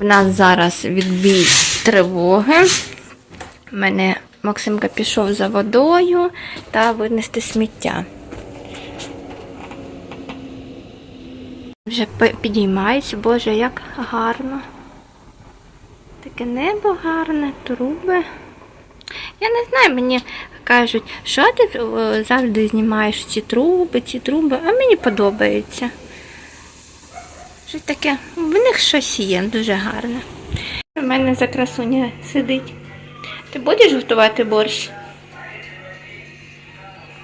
У нас зараз відбій тривоги. У мене Максимка пішов за водою та винести сміття. Вже підіймається, боже, як гарно. Таке небо гарне, труби. Я не знаю, мені кажуть, що ти е, завжди знімаєш ці труби, ці труби, а мені подобається. Щось таке, в них щось є дуже гарне. У мене за красуня сидить. Ти будеш готувати борщ?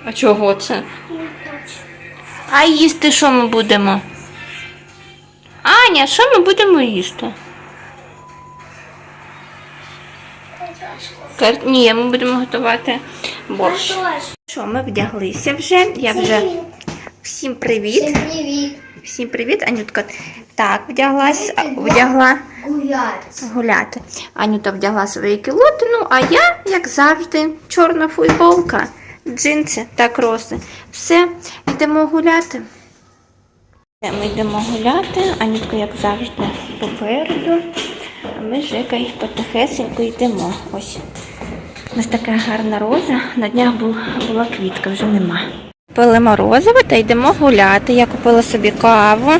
А чого це? А їсти що ми будемо? Аня, що ми будемо їсти? Кар- Ні, ми будемо готувати борщ. Що, ми вдяглися вже. Я вже всім привіт. Привіт. Всім привіт, Анютка. Так, вдяглась, вдягла Гуляти. гуляти. Анюта вдягла свої кілоти, ну а я, як завжди, чорна футболка, джинси та кроси. Все, йдемо гуляти. Ми йдемо гуляти, Анютка, як завжди, попереду. А ми з Жекою потихесенько йдемо. Ось. У нас така гарна роза. На днях була квітка, вже нема. Пили морозиво та йдемо гуляти. Я купила собі каву.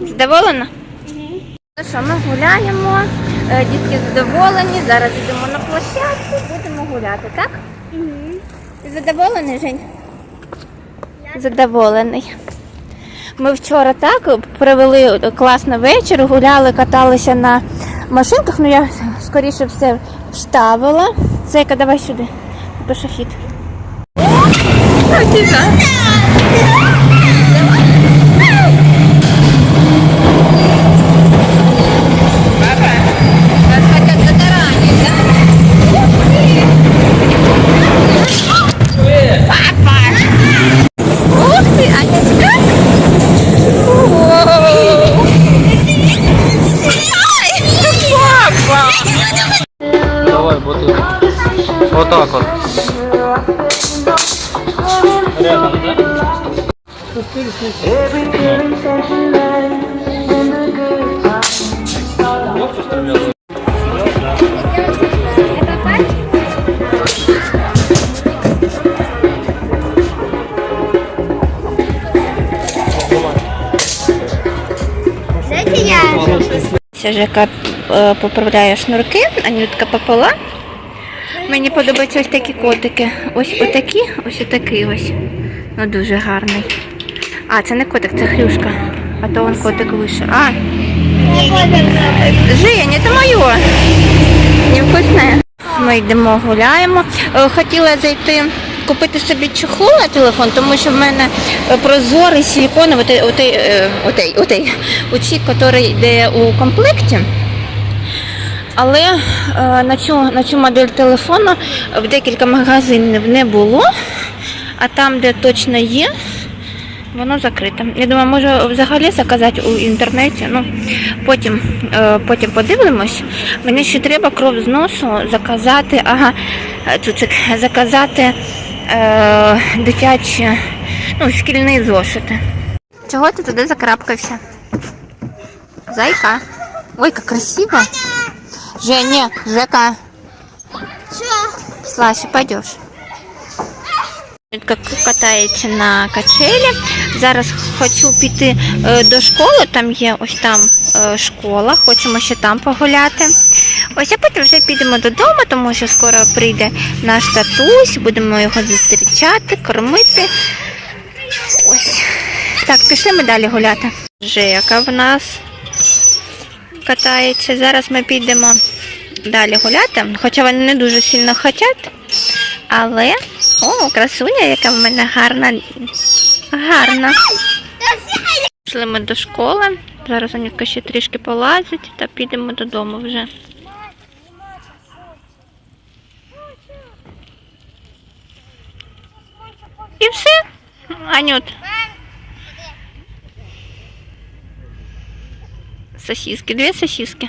Задоволена? Ну що, ми гуляємо, е, дітки задоволені, зараз йдемо на площадку, будемо гуляти, так? Ти задоволений, Жень? Задоволений. Ми вчора так провели класний вечір, гуляли, каталися на машинках, ну я скоріше все вставила. Зайка, давай сюди. Пешохід. Ай, Папа! Давай, бутылку. Вот так вот. Це Жека е, поправляє шнурки, Анютка попила. Мені подобаються ось такі котики. Ось отакі, ось отакий ось. Ну дуже гарний. А, це не котик, це хрюшка. А то он котик вийшов. А, Женя, це моє. Невкусне. Ми йдемо гуляємо. Е, Хотіла зайти купити собі чехол на телефон, тому що в мене е, прозорий силіконовий, отей, отей, е, отей, отей, оці, який йде у комплекті. Але на, цю, на цю модель телефону в декілька магазинів не було, а там, де точно є, воно закрите. Я думаю, можу взагалі заказати у інтернеті. Ну, потім, е, потім подивимось. Мені ще треба кров з носу заказати, ага, тут заказати е, дитячі, ну, шкільні зошити. Чого ти туди закрапкався? Зайка. Ой, як красиво. Женя, Жека, Що? Слася, пойдешь. Катається на качелі. Зараз хочу піти е, до школи, там є ось там е, школа, хочемо ще там погуляти. Ось, а потім вже підемо додому, тому що скоро прийде наш татусь, будемо його зустрічати, кормити. Ось. Так, пішли ми далі гуляти. Жека в нас катається. Зараз ми підемо далі гуляти, хоча вони не дуже сильно хочуть. Але, о, красуня, яка в мене гарна. Гарна. Пішли ми до школи. Зараз Анютка ще трішки полазить та підемо додому вже. І все, Анют. Сосиски, две сосиски.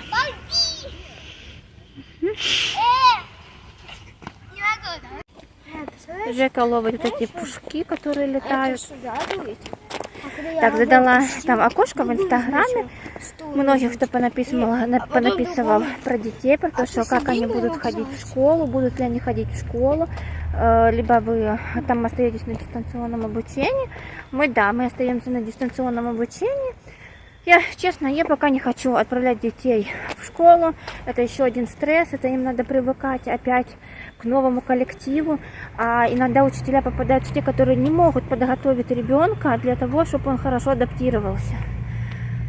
Жека ловит вот эти пушки, которые летают. Сюди дують. Так, задала там окошко в інстаграмі. Многих кто понаписывал, на- понаписывал про детей, про то, что как они будут ходить в школу, будут ли они ходить в школу, э, либо вы там остаетесь на дистанционном обучении. Мы, да, мы остаемся на дистанционном обучении. Я, честно, я пока не хочу отправлять детей в школу. Это еще один стресс, это им надо привыкать опять к новому коллективу. А иногда учителя попадают в те, которые не могут подготовить ребенка для того, чтобы он хорошо адаптировался.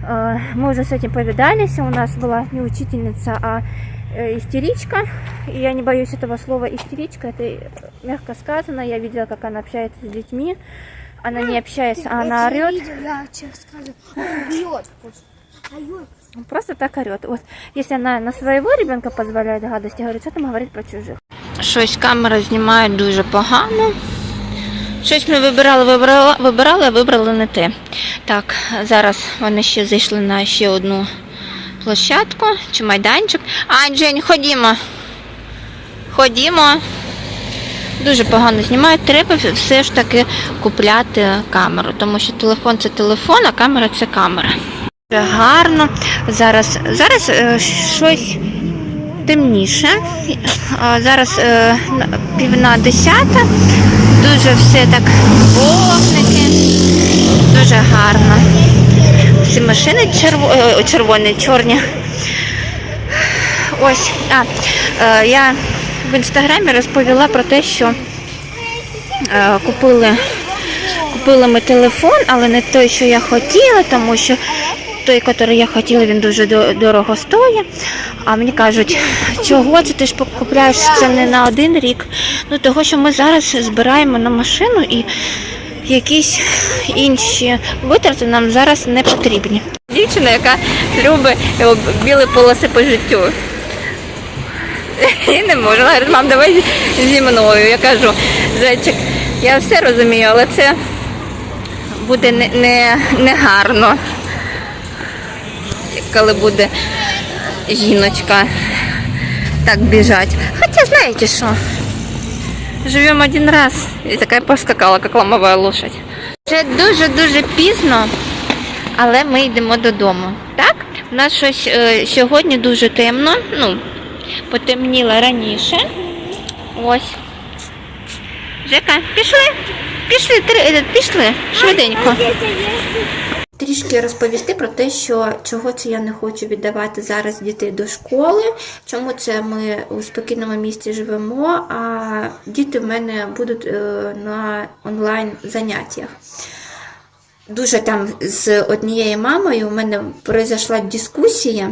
Э, Мы уже с этим повидались. У нас была не учительница, а э, истеричка. И я не боюсь этого слова истеричка. Это э, мягко сказано. Я видела, как она общается с детьми. Она не общается, а она Я орет. видел, я тебе скажу. Он бьет. Орет. Просто так орет. Вот если она на своего ребенка позволяет гадости, говорит, що там говорить про чужих. Щось камера знімає дуже погано. Щось ми вибирали, вибирали, вибирали, а вибрали не те. Так, зараз вони ще зайшли на ще одну площадку чи майданчик. А, Жень, ходімо. Ходімо. Дуже погано знімають. Треба все ж таки купляти камеру, тому що телефон це телефон, а камера це камера. Гарно. Зараз, зараз е, щось темніше. Зараз е, пів на десята. Дуже все так вогники. Дуже гарно. Всі машини черво, е, червоні, чорні. Ось. А, я в інстаграмі розповіла про те, що е, купили Купили ми телефон, але не той, що я хотіла, тому що той, який я хотіла, він дуже дорого стоїть. А мені кажуть, чого це ти ж купляєш це не на один рік. Ну того, що ми зараз збираємо на машину і якісь інші витрати нам зараз не потрібні. Дівчина, яка любить е, білі полоси по життю. І не можу. Вона говорить, мам, давай зі мною. Я кажу, зайчик, я все розумію, але це буде не, не, не гарно, коли буде жіночка так біжать. Хоча знаєте що? Живемо один раз і така поскакала, як ломова лошадь. Вже дуже-дуже пізно, але ми йдемо додому. Так? У нас щось е, сьогодні дуже темно. Ну, потемніло раніше. Ось. Жека, пішли. Пішли, три- пішли, швиденько. Трішки розповісти про те, що чого це я не хочу віддавати зараз дітей до школи, чому це ми у спокійному місті живемо, а діти в мене будуть е, на онлайн заняттях. Дуже там з однією мамою у мене произошла дискусія.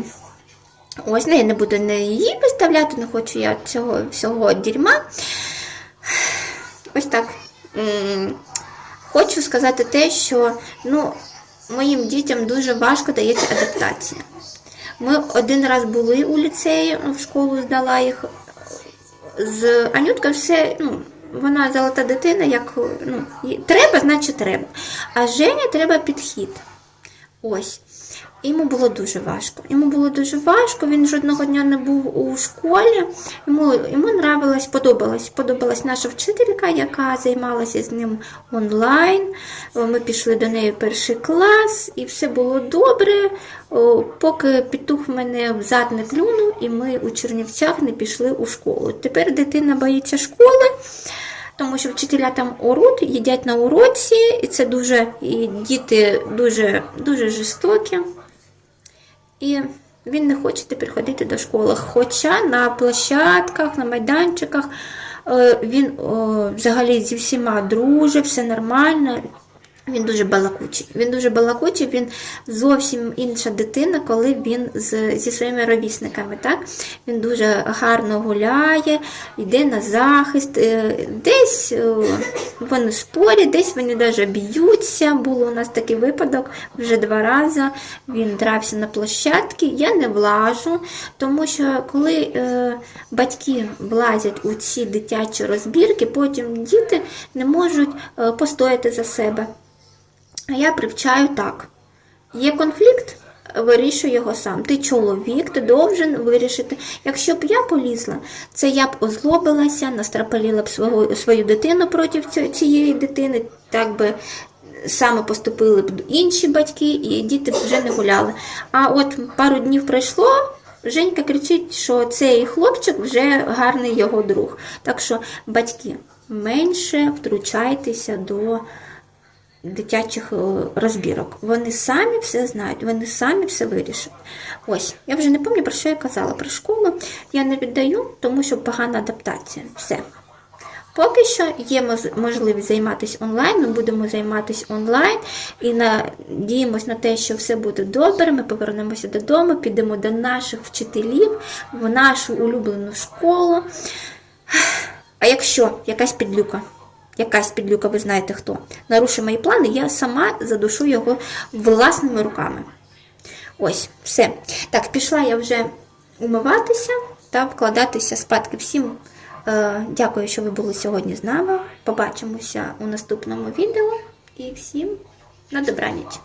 Ось, ну, я не буду не її виставляти, не хочу я цього всього дерьма. Ось так. Хочу сказати те, що ну, моїм дітям дуже важко дається адаптація. Ми один раз були у ліцеї, в школу здала їх. З Анютка все, ну, вона золота дитина, як ну, треба, значить треба. А Женя треба підхід. Ось. Йому було дуже важко. Йому було дуже важко, він жодного дня не був у школі. Йому, йому нравилось, подобалась, подобалась наша вчителька, яка займалася з ним онлайн. Ми пішли до неї в перший клас, і все було добре. Поки петух мене в зад не клюнув, і ми у Чернівцях не пішли у школу. Тепер дитина боїться школи. Тому що вчителя там оруть, їдять на уроці, і це дуже і діти дуже, дуже жорстокі. І він не хоче тепер ходити до школи. Хоча на площадках, на майданчиках е, він взагалі зі всіма дружив, все нормально. Він дуже балакучий. Він дуже балакучий, він зовсім інша дитина, коли він з, зі своїми ровісниками. Так? Він дуже гарно гуляє, йде на захист. е, Десь е, вони спорять, десь вони навіть б'ються. Було у нас такий випадок вже два рази. Він дрався на площадці. Я не влажу, тому що коли е, батьки влазять у ці дитячі розбірки, потім діти не можуть постояти за себе. А я привчаю так. Є конфлікт, вирішуй його сам. Ти чоловік, ти должен вирішити. Якщо б я полізла, це я б озлобилася, настрапаліла б свого, свою дитину проти цієї дитини, так би саме поступили б інші батьки, і діти б вже не гуляли. А от пару днів пройшло. Женька кричить, що цей хлопчик вже гарний його друг. Так що, батьки, менше втручайтеся до дитячих е, розбірок. Вони самі все знають, вони самі все вирішать. Ось, я вже не пам'ятаю, про що я казала. Про школу я не віддаю, тому що погана адаптація. Все. Поки що є можливість займатися онлайн, ми будемо займатися онлайн і надіємось на те, що все буде добре. Ми повернемося додому, підемо до наших вчителів в нашу улюблену школу. А якщо якась підлюка, якась підлюка, ви знаєте хто, нарушить мої плани, я сама задушу його власними руками. Ось, все. Так, пішла я вже умиватися та вкладатися спадки. Всім е, дякую, що ви були сьогодні з нами. Побачимося у наступному відео і всім на добраніч.